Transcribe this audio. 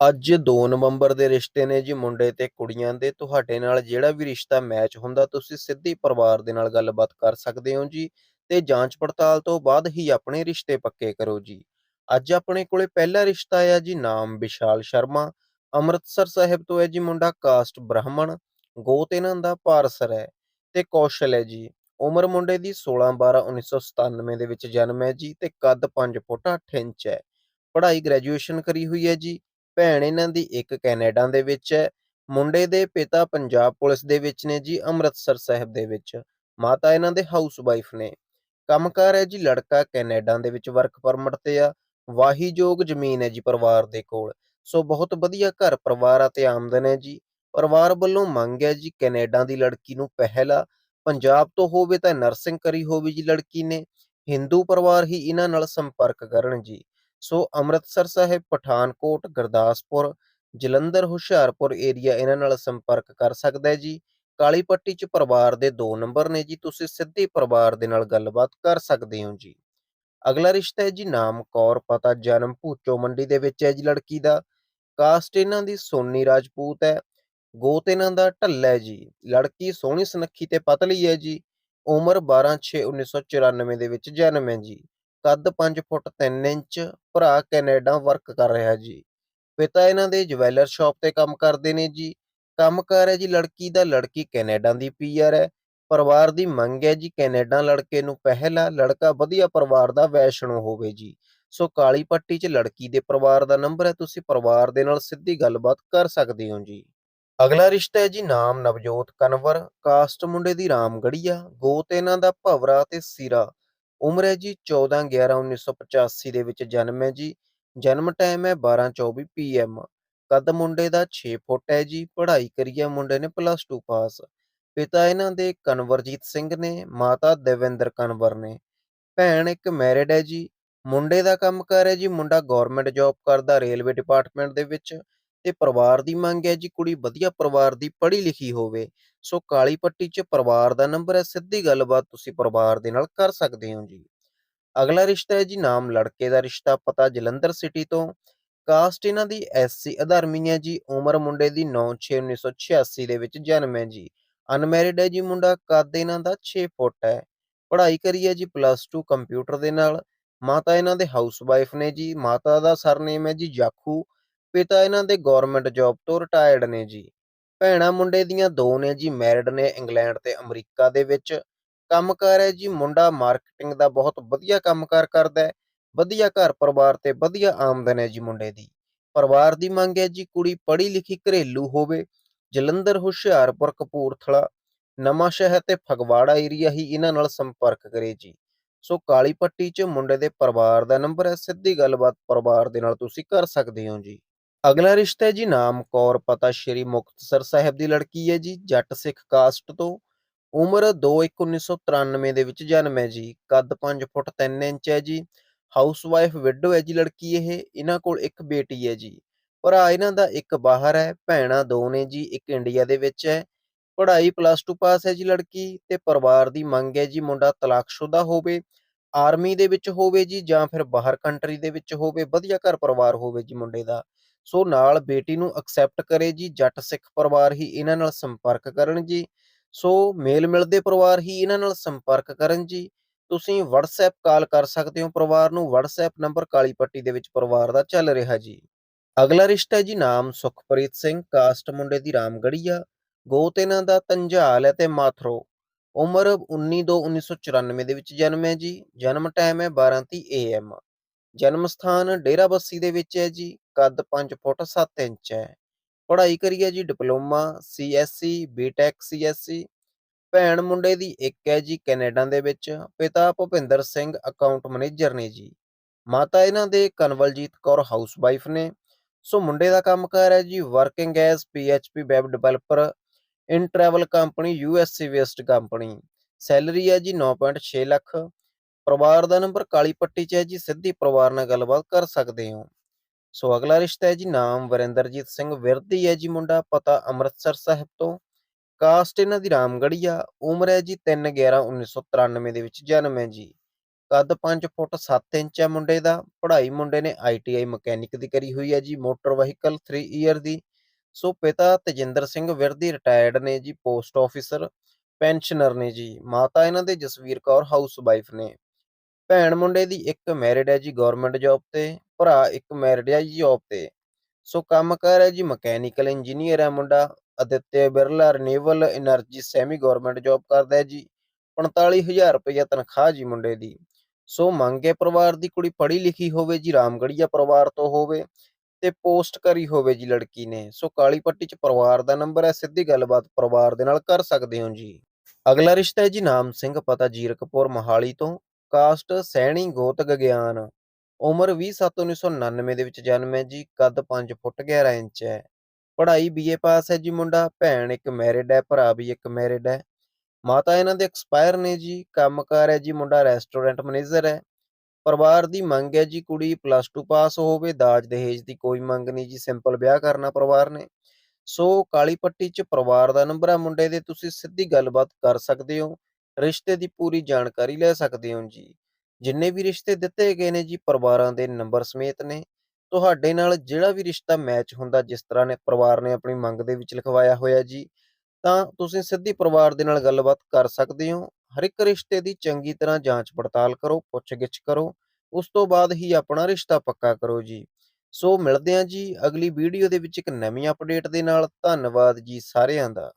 ਅੱਜ 2 ਨਵੰਬਰ ਦੇ ਰਿਸ਼ਤੇ ਨੇ ਜੀ ਮੁੰਡੇ ਤੇ ਕੁੜੀਆਂ ਦੇ। ਤੁਹਾਡੇ ਨਾਲ ਜਿਹੜਾ ਵੀ ਰਿਸ਼ਤਾ ਮੈਚ ਹੁੰਦਾ, ਤੁਸੀਂ ਸਿੱਧੀ ਪਰਿਵਾਰ ਦੇ ਨਾਲ ਗੱਲਬਾਤ ਕਰ ਸਕਦੇ ਹੋ ਜੀ ਤੇ ਜਾਂਚ ਪੜਤਾਲ ਤੋਂ ਬਾਅਦ ਹੀ ਆਪਣੇ ਰਿਸ਼ਤੇ ਪੱਕੇ ਕਰੋ ਜੀ। ਅੱਜ ਆਪਣੇ ਕੋਲੇ ਪਹਿਲਾ ਰਿਸ਼ਤਾ ਆਇਆ ਜੀ ਨਾਮ ਵਿਸ਼ਾਲ ਸ਼ਰਮਾ। ਅੰਮ੍ਰਿਤਸਰ ਸਾਹਿਬ ਤੋਂ ਹੈ ਜੀ ਮੁੰਡਾ ਕਾਸਟ ਬ੍ਰਾਹਮਣ। ਗੋਤ ਇਹਨਾਂ ਦਾ ਪਾਰਸਰ ਹੈ ਤੇ ਕੌਸ਼ਲ ਹੈ ਜੀ। ਉਮਰ ਮੁੰਡੇ ਦੀ 16 12 1997 ਦੇ ਵਿੱਚ ਜਨਮ ਹੈ ਜੀ ਤੇ ਕੱਦ 5 ਫੁੱਟ 8 ਇੰਚ ਹੈ। ਪੜ੍ਹਾਈ ਗ੍ਰੈਜੂਏਸ਼ਨ ਕਰੀ ਹੋਈ ਹੈ ਜੀ। ਭੈਣ ਇਹਨਾਂ ਦੀ ਇੱਕ ਕੈਨੇਡਾ ਦੇ ਵਿੱਚ ਹੈ, ਮੁੰਡੇ ਦੇ ਪਿਤਾ ਪੰਜਾਬ ਪੁਲਿਸ ਦੇ ਵਿੱਚ ਨੇ ਜੀ, ਅੰਮ੍ਰਿਤਸਰ ਸਾਹਿਬ ਦੇ ਵਿੱਚ, ਮਾਤਾ ਇਹਨਾਂ ਦੇ ਹਾਊਸ ਵਾਈਫ ਨੇ। ਕੰਮਕਾਰ ਹੈ ਜੀ ਲੜਕਾ ਕੈਨੇਡਾ ਦੇ ਵਿੱਚ ਵਰਕ ਪਰਮਿਟ ਤੇ ਆ, ਵਾਹੀਯੋਗ ਜ਼ਮੀਨ ਹੈ ਜੀ ਪਰਿਵਾਰ ਦੇ ਕੋਲ। ਸੋ ਬਹੁਤ ਵਧੀਆ ਘਰ ਪਰਿਵਾਰ ਅਤੇ ਆਮਦਨ ਹੈ ਜੀ। ਪਰਿਵਾਰ ਵੱਲੋਂ ਮੰਗ ਹੈ ਜੀ ਕੈਨੇਡਾ ਦੀ ਲੜਕੀ ਨੂੰ ਪਹਿਲਾ, ਪੰਜਾਬ ਤੋਂ ਹੋਵੇ ਤਾਂ ਨਰਸਿੰਗ ਕਰੀ ਹੋਵੇ ਜੀ ਲੜਕੀ ਨੇ, ਹਿੰਦੂ ਪਰਿਵਾਰ ਹੀ ਇਹਨਾਂ ਨਾਲ ਸੰਪਰਕ ਕਰਨ ਜੀ। ਸੋ ਅੰਮ੍ਰਿਤਸਰ ਸਾਹਿਬ, ਪਠਾਨਕੋਟ, ਗੁਰਦਾਸਪੁਰ, ਜਲੰਧਰ, ਹੁਸ਼ਿਆਰਪੁਰ ਏਰੀਆ ਇਹਨਾਂ ਨਾਲ ਸੰਪਰਕ ਕਰ ਸਕਦਾ ਹੈ ਜੀ। ਕਾਲੀ ਪੱਟੀ ਚ ਪਰਿਵਾਰ ਦੇ 2 ਨੰਬਰ ਨੇ ਜੀ, ਤੁਸੀਂ ਸਿੱਧੇ ਪਰਿਵਾਰ ਦੇ ਨਾਲ ਗੱਲਬਾਤ ਕਰ ਸਕਦੇ ਹੋ ਜੀ। ਅਗਲਾ ਰਿਸ਼ਤਾ ਹੈ ਜੀ ਨਾਮ ਕੌਰ, ਪਤਾ ਜਨਮ ਭੂਚੋ ਮੰਡੀ ਦੇ ਵਿੱਚ ਹੈ ਜੀ ਲੜਕੀ ਦਾ। ਕਾਸਟ ਇਹਨਾਂ ਦੀ ਸੋਨੀ ਰਾਜਪੂਤ ਹੈ। ਗੋਤ ਇਹਨਾਂ ਦਾ ਢੱਲਾ ਹੈ ਜੀ। ਲੜਕੀ ਸੋਹਣੀ ਸੁਨੱਖੀ ਤੇ ਪਤਲੀ ਹੈ ਜੀ। ਉਮਰ 12/6/1994 ਦੇ ਵਿੱਚ ਜਨਮ ਹੈ ਜੀ। ਕੱਦ 5 ਫੁੱਟ 3 ਇੰਚ ਭਰਾ ਕੈਨੇਡਾ ਵਰਕ ਕਰ ਰਿਹਾ ਜੀ। ਪਿਤਾ ਇਹਨਾਂ ਦੇ ਜਵੈਲਰ ਸ਼ਾਪ ਤੇ ਕੰਮ ਕਰਦੇ ਨੇ ਜੀ। ਕੰਮਕਾਰ ਹੈ ਜੀ ਲੜਕੀ ਦਾ ਲੜਕੀ ਕੈਨੇਡਾ ਦੀ ਪੀਆਰ ਹੈ। ਪਰਿਵਾਰ ਦੀ ਮੰਗ ਹੈ ਜੀ ਕੈਨੇਡਾ ਲੜਕੇ ਨੂੰ ਪਹਿਲਾ, ਲੜਕਾ ਵਧੀਆ ਪਰਿਵਾਰ ਦਾ ਵੈਸ਼ਣੋ ਹੋਵੇ ਜੀ। ਸੋ ਕਾਲੀ ਪੱਟੀ 'ਚ ਲੜਕੀ ਦੇ ਪਰਿਵਾਰ ਦਾ ਨੰਬਰ ਹੈ, ਤੁਸੀਂ ਪਰਿਵਾਰ ਦੇ ਨਾਲ ਸਿੱਧੀ ਗੱਲਬਾਤ ਕਰ ਸਕਦੇ ਹੋ ਜੀ। ਅਗਲਾ ਰਿਸ਼ਤਾ ਹੈ ਜੀ ਨਾਮ ਨਵਜੋਤ ਕਨਵਰ। ਕਾਸਟ ਮੁੰਡੇ ਦੀ ਰਾਮਗੜੀਆ ਗੋਤ ਇਹਨਾਂ ਦਾ ਭਵਰਾ ਤੇ ਸੀਰਾ। ਉਮਰ ਹੈ ਜੀ 14 11 1985 ਦੇ ਵਿੱਚ ਜਨਮ ਹੈ ਜੀ। ਜਨਮ ਟਾਈਮ ਹੈ 12:24 ਪੀਐਮ ਕੱਦ ਮੁੰਡੇ ਦਾ 6 ਫੁੱਟ ਹੈ ਜੀ। ਪੜ੍ਹਾਈ ਕਰੀ ਹੈ ਮੁੰਡੇ ਨੇ ਪਲੱਸ 2 ਪਾਸ ਪਿਤਾ ਇਹਨਾਂ ਦੇ ਕਨਵਰਜੀਤ ਸਿੰਘ ਨੇ, ਮਾਤਾ ਦੇਵਿੰਦਰ ਕਨਵਰ ਨੇ। ਭੈਣ ਇੱਕ ਮੈਰਿਡ ਹੈ ਜੀ। ਮੁੰਡੇ ਦਾ ਕੰਮ ਕਰ ਹੈ ਜੀ। ਮੁੰਡਾ ਗਵਰਨਮੈਂਟ ਜੌਬ ਕਰਦਾ ਰੇਲਵੇ ਡਿਪਾਰਟਮੈਂਟ ਦੇ ਵਿੱਚ। ਤੇ ਪਰਿਵਾਰ ਦੀ ਮੰਗ ਹੈ ਜੀ, ਕੁੜੀ ਵਧੀਆ ਪਰਿਵਾਰ ਦੀ ਪੜ੍ਹੀ ਲਿਖੀ ਹੋਵੇ। ਸੋ ਕਾਲੀ ਪੱਟੀ 'ਚ ਪਰਿਵਾਰ ਦਾ ਨੰਬਰ ਹੈ, ਸਿੱਧੀ ਗੱਲਬਾਤ ਤੁਸੀਂ ਪਰਿਵਾਰ ਦੇ ਨਾਲ ਕਰ ਸਕਦੇ ਹੋ ਜੀ। ਅਗਲਾ ਰਿਸ਼ਤਾ ਹੈ ਜੀ, ਨਾਮ ਲੜਕੇ ਦਾ ਰਿਸ਼ਤਾ, ਪਤਾ ਜਲੰਧਰ ਸਿਟੀ ਤੋਂ। ਕਾਸਟ ਇਹਨਾਂ ਦੀ ਐਸਸੀ ਅਧਰਮੀ ਹੈ ਜੀ, ਉਮਰ ਮੁੰਡੇ ਦੀ 9/6/1986 ਦੇ ਵਿੱਚ ਜਨਮ ਹੈ ਜੀ। ਅਨਮੈਰਿਡ ਹੈ ਜੀ ਮੁੰਡਾ, ਕੱਦ ਇਹਨਾਂ ਦਾ 6 ਫੁੱਟ ਹੈ। ਪੜ੍ਹਾਈ ਕਰੀ ਹੈ ਜੀ, ਪਲੱਸ 2 ਕੰਪਿਊਟਰ ਦੇ ਨਾਲ। ਮਾਤਾ ਇਹਨਾਂ ਦੇ ਹਾਊਸ ਵਾਈਫ ਨੇ ਜੀ, ਮਾਤਾ ਦਾ ਸਰਨੇਮ ਹੈ ਜੀ, ਜਾਖੂ। ਪਿਤਾ ਇਹਨਾਂ ਦੇ ਗਵਰਨਮੈਂਟ ਜੌਬ ਤੋਂ ਰਿਟਾਇਰਡ ਨੇ ਜੀ। ਭੈਣਾਂ ਮੁੰਡੇ ਦੀਆਂ ਦੋ ਨੇ ਜੀ ਮੈਰਿਡ ਨੇ ਇੰਗਲੈਂਡ ਤੇ ਅਮਰੀਕਾ ਦੇ ਵਿੱਚ। ਕੰਮਕਾਰ ਹੈ ਜੀ, ਮੁੰਡਾ ਮਾਰਕੀਟਿੰਗ ਦਾ ਬਹੁਤ ਵਧੀਆ ਕੰਮਕਾਰ ਕਰਦਾ ਹੈ। ਵਧੀਆ ਘਰ ਪਰਿਵਾਰ ਤੇ ਵਧੀਆ ਆਮਦਨ ਹੈ ਜੀ ਮੁੰਡੇ ਦੀ। ਪਰਿਵਾਰ ਦੀ ਮੰਗ ਹੈ ਜੀ, ਕੁੜੀ ਪੜ੍ਹੀ ਲਿਖੀ ਘਰੇਲੂ ਹੋਵੇ। ਜਲੰਧਰ, ਹੁਸ਼ਿਆਰਪੁਰ, ਕਪੂਰਥਲਾ, ਨਵਾਂ ਸ਼ਹਿਰ ਤੇ ਫਗਵਾੜਾ ਏਰੀਆ ਹੀ ਇਹਨਾਂ ਨਾਲ ਸੰਪਰਕ ਕਰੇ ਜੀ। ਸੋ ਕਾਲੀ ਪੱਟੀ 'ਚ ਮੁੰਡੇ ਦੇ ਪਰਿਵਾਰ ਦਾ ਨੰਬਰ ਹੈ। ਸਿੱਧੀ ਗੱਲਬਾਤ ਪਰਿਵਾਰ ਦੇ ਨਾਲ ਤੁਸੀਂ ਕਰ ਸਕਦੇ ਹੋ ਜੀ। ਅਗਲਾ ਰਿਸ਼ਤਾ ਹੈ ਜੀ ਨਾਮ ਕੌਰ, ਪਤਾ ਸ਼੍ਰੀ ਮੁਕਤਸਰ ਸਾਹਿਬ ਦੀ ਲੜਕੀ ਹੈ ਜੀ, ਜੱਟ ਸਿੱਖ ਕਾਸਟ ਤੋਂ। ਉਮਰ 2/1/1993 ਦੇ ਵਿੱਚ ਜਨਮ ਹੈ ਜੀ, ਕੱਦ 5 ਫੁੱਟ 3 ਇੰਚ ਹੈ ਜੀ ਹਾਊਸ ਵਾਈਫ ਵਿਡੋ ਹੈ ਜੀ ਲੜਕੀ ਇਹ, ਇਹਨਾਂ ਕੋਲ ਇੱਕ ਬੇਟੀ ਹੈ ਜੀ। ਭਰਾ ਇਹਨਾਂ ਦਾ ਇੱਕ ਬਾਹਰ ਹੈ, ਭੈਣਾਂ ਦੋ ਨੇ ਜੀ, ਇੱਕ ਇੰਡੀਆ ਦੇ ਵਿੱਚ ਹੈ। ਪੜ੍ਹਾਈ ਪਲੱਸ 2 ਪਾਸ ਹੈ ਜੀ ਲੜਕੀ ਤੇ ਪਰਿਵਾਰ ਦੀ ਮੰਗ ਹੈ ਜੀ ਮੁੰਡਾ ਤਲਾਕਸ਼ੁਦਾ ਹੋਵੇ ਆਰਮੀ ਦੇ ਵਿੱਚ ਹੋਵੇ ਜੀ ਜਾਂ ਫਿਰ ਬਾਹਰ ਕੰਟਰੀ ਦੇ ਵਿੱਚ ਹੋਵੇ, ਵਧੀਆ ਘਰ ਪਰਿਵਾਰ ਹੋਵੇ ਜੀ ਮੁੰਡੇ ਦਾ। ਸੋ ਨਾਲ ਬੇਟੀ ਨੂੰ ਐਕਸੈਪਟ ਕਰੇ ਜੀ, ਜੱਟ ਸਿੱਖ ਪਰਿਵਾਰ ਹੀ ਇਹਨਾਂ ਨਾਲ ਸੰਪਰਕ ਕਰਨ ਜੀ, ਸੋ ਮੇਲ ਮਿਲਦੇ ਪਰਿਵਾਰ ਹੀ ਇਹਨਾਂ ਨਾਲ ਸੰਪਰਕ ਕਰਨ ਜੀ। ਤੁਸੀਂ WhatsApp ਕਾਲ ਕਰ ਸਕਦੇ ਹੋ ਪਰਿਵਾਰ ਨੂੰ, WhatsApp ਨੰਬਰ ਕਾਲੀ ਪੱਟੀ ਦੇ ਵਿੱਚ ਪਰਿਵਾਰ ਦਾ ਚੱਲ ਰਿਹਾ ਜੀ। ਅਗਲਾ ਰਿਸ਼ਤਾ ਹੈ ਜੀ ਨਾਮ ਸੁਖਪ੍ਰੀਤ ਸਿੰਘ, ਕਾਸਟ ਮੁੰਡੇ ਦੀ ਰਾਮਗੜੀਆ ਗੋਤ ਇਹਨਾਂ ਦਾ ਤੰਝਾਲ ਹੈ ਤੇ ਮਾਥਰੋ। ਉਮਰ 19/2/1994 ਦੇ ਵਿੱਚ ਜਨਮ ਹੈ ਜੀ, ਜਨਮ ਟਾਈਮ ਹੈ 12:30 AM ਜਨਮ ਸਥਾਨ ਡੇਰਾ ਬੱਸੀ ਦੇ ਵਿੱਚ ਹੈ ਜੀ। ਕੱਦ 5 ਫੁੱਟ 7 ਇੰਚ ਹੈ। ਪੜ੍ਹਾਈ ਕਰੀ ਹੈ ਜੀ ਡਿਪਲੋਮਾ ਸੀਐਸਸੀ ਬੀਟੈਕ ਸੀਐਸਸੀ ਭੈਣ ਮੁੰਡੇ ਦੀ ਇੱਕ ਹੈ ਜੀ ਕੈਨੇਡਾ ਦੇ ਵਿੱਚ, ਪਿਤਾ ਭੁਪਿੰਦਰ ਸਿੰਘ ਅਕਾਊਂਟ ਮੈਨੇਜਰ ਨੇ ਜੀ। ਮਾਤਾ ਇਹਨਾਂ ਦੇ ਕਨਵਲਜੀਤ ਕੌਰ ਹਾਊਸਵਾਈਫ ਨੇ। ਸੋ ਮੁੰਡੇ ਦਾ ਕੰਮ ਕੰਮਕਾਰ ਹੈ ਜੀ working as PHP web developer in travel company USA based company salary ਹੈ ਜੀ 9.6 ਲੱਖ। ਪਰਿਵਾਰ ਦਾ ਨੰਬਰ ਕਾਲੀ ਪੱਟੀ 'ਚ ਹੈ ਜੀ, ਸਿੱਧੀ ਪਰਿਵਾਰ ਨਾਲ ਗੱਲਬਾਤ ਕਰ ਸਕਦੇ ਹੋ। ਸੋ ਅਗਲਾ ਰਿਸ਼ਤਾ ਹੈ ਜੀ ਨਾਮ ਵਰਿੰਦਰਜੀਤ ਸਿੰਘ ਵਿਰਦੀ ਹੈ ਜੀ ਮੁੰਡਾ, ਪਤਾ ਅੰਮ੍ਰਿਤਸਰ ਸਾਹਿਬ ਤੋਂ। ਕਾਸਟ ਇਹਨਾਂ ਦੀ ਰਾਮਗੜੀਆ ਉਮਰ ਹੈ ਜੀ 3/11/1993 ਦੇ ਵਿੱਚ ਜਨਮ ਹੈ ਜੀ। ਕੱਦ 5 ਫੁੱਟ 7 ਇੰਚ ਹੈ ਮੁੰਡੇ ਦਾ, ਪੜ੍ਹਾਈ ਮੁੰਡੇ ਨੇ ਆਈਟੀਆਈ ਮਕੈਨਿਕ ਦੀ ਕਰੀ ਹੋਈ ਹੈ ਜੀ, ਮੋਟਰ ਵਹੀਕਲ 3 ਈਅਰ ਦੀ। ਸੋ ਪਿਤਾ ਤਜਿੰਦਰ ਸਿੰਘ ਵਿਰਦੀ ਰਿਟਾਇਰਡ ਨੇ ਜੀ, ਪੋਸਟ ਆਫੀਸਰ, ਪੈਨਸ਼ਨਰ ਨੇ ਜੀ। ਮਾਤਾ ਇਹਨਾਂ ਦੇ ਜਸਵੀਰ ਕੌਰ ਹਾਊਸ ਵਾਈਫ ਨੇ। ਭੈਣ ਮੁੰਡੇ ਦੀ ਇੱਕ ਮੈਰਿਡ ਹੈ ਜੀ ਗਵਰਨਮੈਂਟ ਜੌਬ ਤੇ। ਭਰਾ ਇੱਕ ਮੈਰਿਡ ਆ ਜੌਬ ਤੇ। ਸੋ ਕੰਮ ਕਰ ਹੈ ਜੀ ਮਕੈਨੀਕਲ ਇੰਜੀਨੀਅਰ ਹੈ ਮੁੰਡਾ Aditya Birla renewable energy semi government job ਕਰਦਾ ਹੈ ਜੀ 45000 ਰੁਪਏ ਤਨਖਾਹ ਜੀ ਮੁੰਡੇ ਦੀ। ਸੋ ਮੰਗੇ ਪਰਿਵਾਰ ਦੀ ਕੁੜੀ ਪੜ੍ਹੀ ਲਿਖੀ ਹੋਵੇ ਜੀ ਰਾਮਗੜੀਆ ਪਰਿਵਾਰ ਤੋਂ ਹੋਵੇ ਤੇ ਪੋਸਟ ਕਰੀ ਹੋਵੇ ਜੀ ਲੜਕੀ ਨੇ। ਸੋ ਕਾਲੀ ਪੱਟੀ 'ਚ ਪਰਿਵਾਰ ਦਾ ਨੰਬਰ ਹੈ ਸਿੱਧੀ ਗੱਲਬਾਤ ਪਰਿਵਾਰ ਦੇ ਨਾਲ ਕਰ ਸਕਦੇ ਹੋ ਜੀ। ਅਗਲਾ ਰਿਸ਼ਤਾ ਹੈ ਜੀ ਨਾਮ ਸਿੰਘ, ਪਤਾ ਜੀਰਕਪੁਰ ਮਹਾਲੀ ਤੋਂ। ਕਾਸਟ ਸੈਣੀ ਗੋਤ ਗਿਆਨ। ਉਮਰ 20/7/1999 ਦੇ ਵਿੱਚ ਜਨਮ ਹੈ ਜੀ, ਕੱਦ 5 ਫੁੱਟ 11 ਇੰਚ ਹੈ। ਪੜ੍ਹਾਈ ਬੀਏ ਪਾਸ ਹੈ ਜੀ ਮੁੰਡਾ, ਭੈਣ ਇੱਕ ਮੈਰਿਡ ਹੈ, ਭਰਾ ਵੀ ਇੱਕ ਮੈਰਿਡ ਹੈ। ਮਾਤਾ ਇਹਨਾਂ ਦੇ ਐਕਸਪਾਇਰ ਨੇ ਜੀ, ਕੰਮਕਾਰ ਹੈ ਜੀ, ਮੁੰਡਾ ਰੈਸਟੋਰੈਂਟ ਮੈਨੇਜਰ ਹੈ। ਪਰਿਵਾਰ ਦੀ ਮੰਗ ਹੈ ਜੀ ਕੁੜੀ ਪਲੱਸ 2 ਪਾਸ ਹੋਵੇ, ਦਾਜ ਦਹੇਜ ਦੀ ਕੋਈ ਮੰਗ ਨਹੀਂ ਜੀ ਸਿੰਪਲ ਵਿਆਹ ਕਰਨਾ ਪਰਿਵਾਰ ਨੇ। ਸੋ ਕਾਲੀ ਪੱਟੀ 'ਚ ਪਰਿਵਾਰ ਦਾ ਨੰਬਰ ਹੈ ਮੁੰਡੇ ਦੇ, ਤੁਸੀਂ ਸਿੱਧੀ ਗੱਲਬਾਤ ਕਰ ਸਕਦੇ ਹੋ, ਰਿਸ਼ਤੇ ਦੀ ਪੂਰੀ ਜਾਣਕਾਰੀ ਲੈ ਸਕਦੇ ਹੋ ਜੀ। ਜਿੰਨੇ ਵੀ ਰਿਸ਼ਤੇ ਦਿੱਤੇ ਗਏ ਨੇ ਜੀ, ਪਰਿਵਾਰਾਂ ਦੇ ਨੰਬਰ ਸਮੇਤ ਨੇ, ਤੁਹਾਡੇ ਨਾਲ ਜਿਹੜਾ ਵੀ ਰਿਸ਼ਤਾ ਮੈਚ ਹੁੰਦਾ, ਜਿਸ ਤਰ੍ਹਾਂ ਨੇ ਪਰਿਵਾਰ ਨੇ ਆਪਣੀ ਮੰਗ ਦੇ ਵਿੱਚ ਲਿਖਵਾਇਆ ਹੋਇਆ ਜੀ, ਤਾਂ ਤੁਸੀਂ ਸਿੱਧੀ ਪਰਿਵਾਰ ਦੇ ਨਾਲ ਗੱਲਬਾਤ ਕਰ ਸਕਦੇ ਹੋ। ਹਰ ਇੱਕ ਰਿਸ਼ਤੇ ਦੀ ਚੰਗੀ ਤਰ੍ਹਾਂ ਜਾਂਚ ਪੜਤਾਲ ਕਰੋ, ਪੁੱਛਗਿੱਛ ਕਰੋ, ਉਸ ਤੋਂ ਬਾਅਦ ਹੀ ਆਪਣਾ ਰਿਸ਼ਤਾ ਪੱਕਾ ਕਰੋ ਜੀ। ਸੋ ਮਿਲਦੇ ਹਾਂ ਜੀ, ਅਗਲੀ ਵੀਡੀਓ ਦੇ ਵਿੱਚ ਇੱਕ ਨਵੀਂ ਅਪਡੇਟ ਦੇ ਨਾਲ। ਧੰਨਵਾਦ ਜੀ ਸਾਰਿਆਂ ਦਾ।